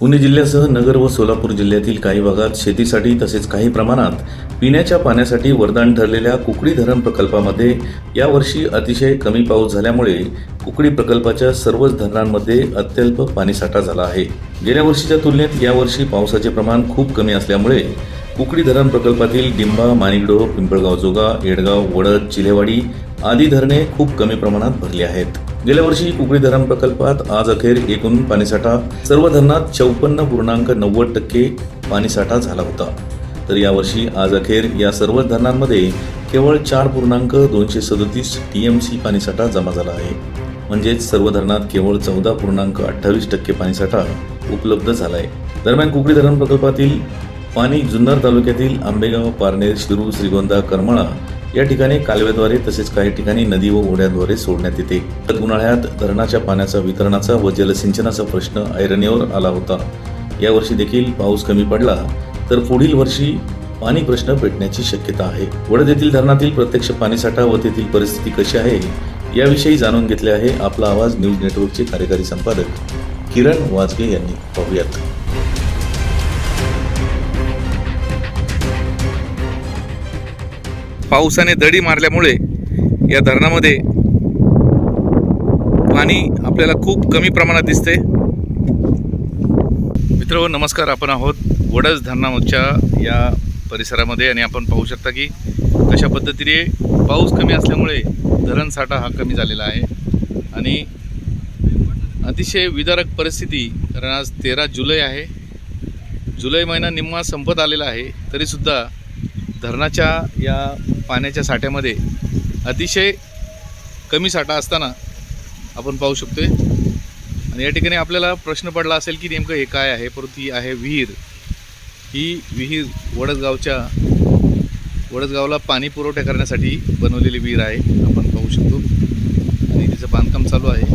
पुणे जिल्ह्यासह नगर व सोलापूर जिल्ह्यातील काही भागात शेतीसाठी तसेच काही प्रमाणात पिण्याच्या पाण्यासाठी वरदान ठरलेल्या कुकडी धरण प्रकल्पामध्ये यावर्षी अतिशय कमी पाऊस झाल्यामुळे कुकडी प्रकल्पाच्या सर्वच धरणांमध्ये अत्यल्प पाणीसाठा झाला आहे. गेल्या वर्षीच्या तुलनेत यावर्षी पावसाचे प्रमाण खूप कमी असल्यामुळे कुकडी धरण प्रकल्पातील डिंबा मानिगडो पिंपळगाव जोगा येडगाव वडद चिलेवाडी आदी धरणे खूप कमी प्रमाणात भरली आहेत. गेल्या वर्षी कुकडी धरण प्रकल्पात आज अखेर एकूण पाणीसाठा सर्व धरणात चौपन्न पूर्णांक नव्वद टक्के पाणीसाठा झाला होता. तर यावर्षी आज अखेर या सर्व धरणांमध्ये केवळ चार पूर्णांक दोनशे सदोतीस टीएमसी पाणीसाठा जमा झाला आहे. म्हणजेच सर्व धरणात केवळ चौदा पूर्णांक अठ्ठावीस टक्के पाणीसाठा उपलब्ध झाला आहे दरम्यान कुकडी धरण प्रकल्पातील पाणी जुन्नर तालुक्यातील आंबेगाव पारनेर शिरूर श्रीगोंदा करमाळा या ठिकाणी कालव्याद्वारे तसेच काही ठिकाणी नदी व ओढ्याद्वारे सोडण्यात येते. तर उन्हाळ्यात धरणाच्या पाण्याचा वितरणाचा व जलसिंचनाचा प्रश्न ऐरणीवर आला होता. यावर्षी देखील पाऊस कमी पडला तर पुढील वर्षी पाणी प्रश्न पेटण्याची शक्यता आहे. वडद येथील धरणातील प्रत्यक्ष पाणीसाठा व तेथील परिस्थिती कशी आहे याविषयी जाणून घेतले आहे आपला आवाज न्यूज नेटवर्कचे कार्यकारी संपादक किरण वाजगे यांनी. पाहूयात. पावसाने दडी मारल्यामुळे या धरणामध्ये पाणी आपल्याला खूप कमी प्रमाणात दिसते मित्र नमस्कार. आपण आहोत वडस धरणाच्या या परिसरामध्ये आणि आपण पाहू शकता की कशा पद्धतीने पाऊस कमी असल्यामुळे धरणसाठा हा कमी झालेला आहे. आणि अतिशय विदारक परिस्थिती कारण आज तेरा जुलै आहे. जुलै महिना निम्मा संपत आलेला आहे. तरीसुद्धा धरणाच्या या पाण्याच्या साठ्यामध्ये अतिशय कमी साठा असताना आपण पाहू शकतोय. आणि या ठिकाणी आपल्याला प्रश्न पडला असेल की नेमकं हे काय आहे परंतु ही आहे विहीर. ही विहीर वडसगावच्या वडसगावला पाणी पुरवठा करण्यासाठी बनवलेली विहीर आहे आपण पाहू शकतो. आणि तिचं बांधकाम चालू आहे.